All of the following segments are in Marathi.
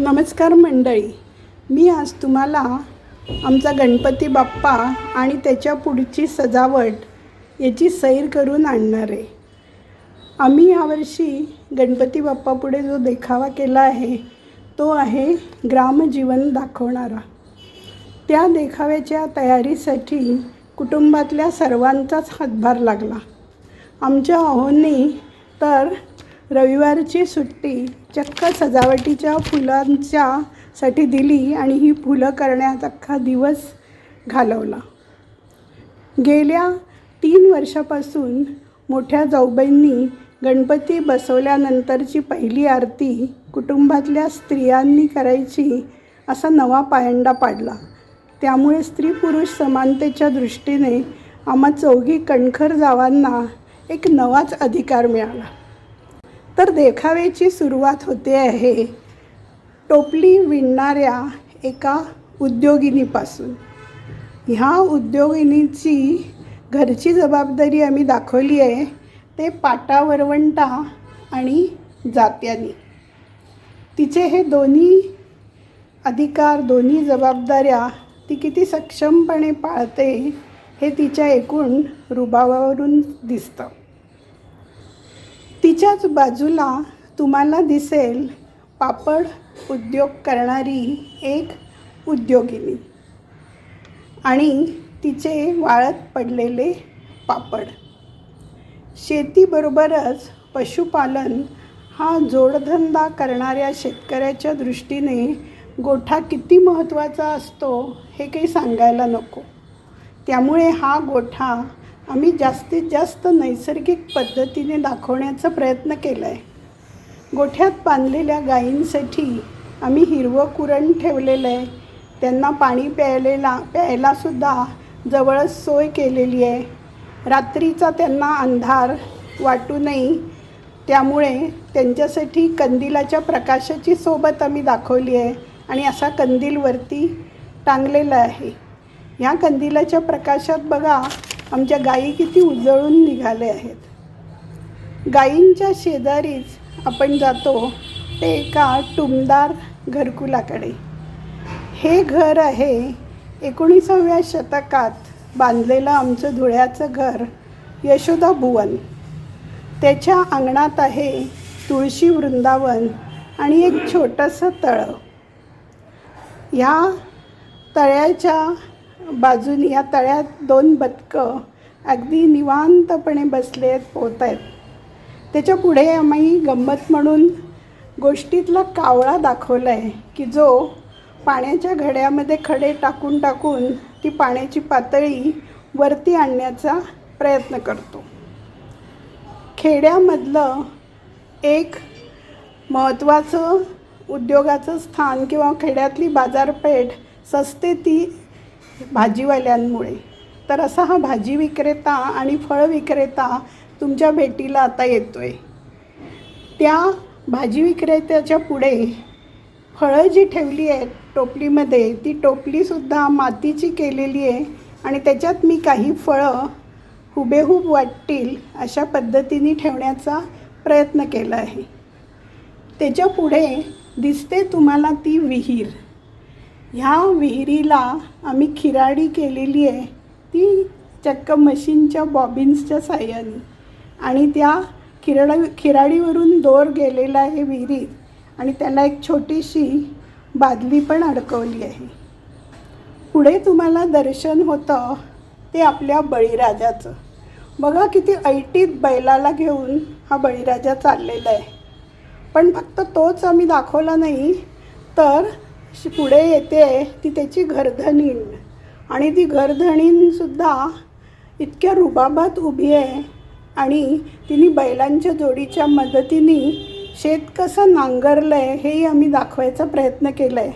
नमस्कार मंडळी. मी आज तुम्हाला आमचा गणपती बाप्पा आणि त्याच्या पुढची सजावट याची सैर करून आणणार आहे. आम्ही यावर्षी गणपती बाप्पापुढे जो देखावा केला आहे तो आहे ग्रामजीवन दाखवणारा. त्या देखाव्याच्या तयारीसाठी कुटुंबातल्या सर्वांचाच हातभार लागला. आमच्या अहोंनी तर रविवारची सुट्टी चक्क सजावटीच्या फुलांच्या साठी दिली आणि ही फुलं करण्यात अख्खा दिवस घालवला. गेल्या तीन वर्षापासून मोठ्या जाऊबाईंनी गणपती बसवल्यानंतरची पहिली आरती कुटुंबातल्या स्त्रियांनी करायची असा नवा पायंडा पाडला. त्यामुळे स्त्री पुरुष समानतेच्या दृष्टीने आम्हा चौघी कणखर जावांना एक नवाच अधिकार मिळाला. तर देखाव्याची सुरुवात होते आहे. टोपली विणणाऱ्या एका उद्योगिनीपासून. ह्या उद्योगिनीची घरची जबाबदारी आम्ही दाखवली आहे. ते पाटा वरवंटा आणि जात्यानी तिचे हे दोन्ही अधिकार दोन्ही जबाबदाऱ्या ती किती सक्षमपणे पाळते हे तिच्या एकूण रुबावावरून दिसतं. तिच्याच बाजूला तुम्हाला दिसेल पापड उद्योग करणारी एक उद्योगिनी. आणि तिचे वाळत पडलेले पापड. शेतीबरोबरच पशुपालन हा जोडधंदा करणाऱ्या शेतकऱ्याच्या दृष्टीने गोठा किती महत्त्वाचा असतो हे काही सांगायला नको. त्यामुळे हा गोठा आम्ही जास्तीत जास्त नैसर्गिक पद्धतीने दाखवण्याचा प्रयत्न केला आहे गोठ्यात बांधलेल्या गायींसाठी आम्ही हिरवं कुरण ठेवलेलं आहे त्यांना पाणी प्यायलेला प्यायलासुद्धा जवळच सोय केलेली आहे. रात्रीचा त्यांना अंधार वाटू नये त्यामुळे त्यांच्यासाठी कंदिलाच्या प्रकाशाची सोबत आम्ही दाखवली आहे आणि असा कंदील वरती टांगलेला आहे. ह्या कंदिलाच्या प्रकाशात बघा आमच्या गायी किती उजळून निघाले आहेत. गायींच्या शेजारीच आपण जातो ते एका टुमदार घरकुलाकडे. हे घर आहे एकोणीसाव्या शतकात बांधलेलं आमचं धुळ्याचं घर यशोदा भुवन. त्याच्या अंगणात आहे तुळशी वृंदावन आणि एक छोटंसं तळं. ह्या तळ्याच्या बाजूनी या तळ्यात दोन बदकं अगदी निवांतपणे बसले आहेत पोहत आहेत त्याच्या पुढे आम्ही गंमत म्हणून गोष्टीतला कावळा दाखवला आहे की जो पाण्याच्या घड्यामध्ये खडे टाकून टाकून ती पाण्याची पातळी वरती आणण्याचा प्रयत्न करतो. खेड्यामधलं एक महत्त्वाचं उद्योगाचं स्थान किंवा खेड्यातली बाजारपेठ सस्ते ती भाजीवाल्यांमुळे. तर असा हा भाजी विक्रेता आणि फळ विक्रेता तुमच्या भेटीला आता येतो आहे त्या भाजी विक्रेत्याच्या पुढे फळं जी ठेवली आहेत टोपलीमध्ये ती टोपलीसुद्धा मातीची केलेली आहे आणि त्याच्यात मी काही फळं हुबेहूब वाटतील अशा पद्धतीने ठेवण्याचा प्रयत्न केला आहे. त्याच्या पुढे दिसते तुम्हाला ती विहीर. ह्या विहिरीला आम्ही खिराडी केलेली आहे. ती चक्क मशीनच्या बॉबिन्सच्या साह्याने. आणि त्या खिराडा खिराडीवरून दोर गेलेला आहे विहिरीत. आणि त्याला एक छोटीशी बादली पण अडकवली आहे. पुढे तुम्हाला दर्शन होतं ते आपल्या बळीराजाचं. बघा किती ऐटीत बैलाला घेऊन हा बळीराजा चाललेला आहे. पण फक्त तोच आम्ही दाखवला नाही तर पुढे येते ती त्याची घरधनीण. आणि ती घरधणींसुद्धा इतक्या रुबाबात उभी आहे आणि तिने बैलांच्या जोडीच्या मदतीने शेत कसं नांगरलं आहे हेही आम्ही दाखवायचा प्रयत्न केला आहे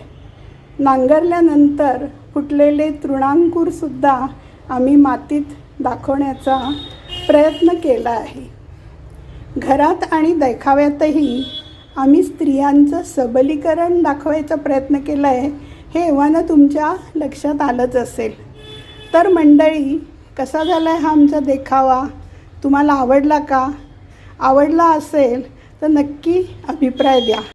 नांगरल्यानंतर फुटलेले तृणांकूरसुद्धा आम्ही मातीत दाखवण्याचा प्रयत्न केला आहे. घरात आणि देखाव्यातही आम्ही स्त्रियांचं सबलीकरण दाखवायचा प्रयत्न केला आहे हे एव्हाना तुमच्या लक्षात आलंच असेल. तर मंडळी कसा झाला आहे हा आमचा देखावा? तुम्हाला आवडला का? आवडला असेल तर नक्की अभिप्राय द्या.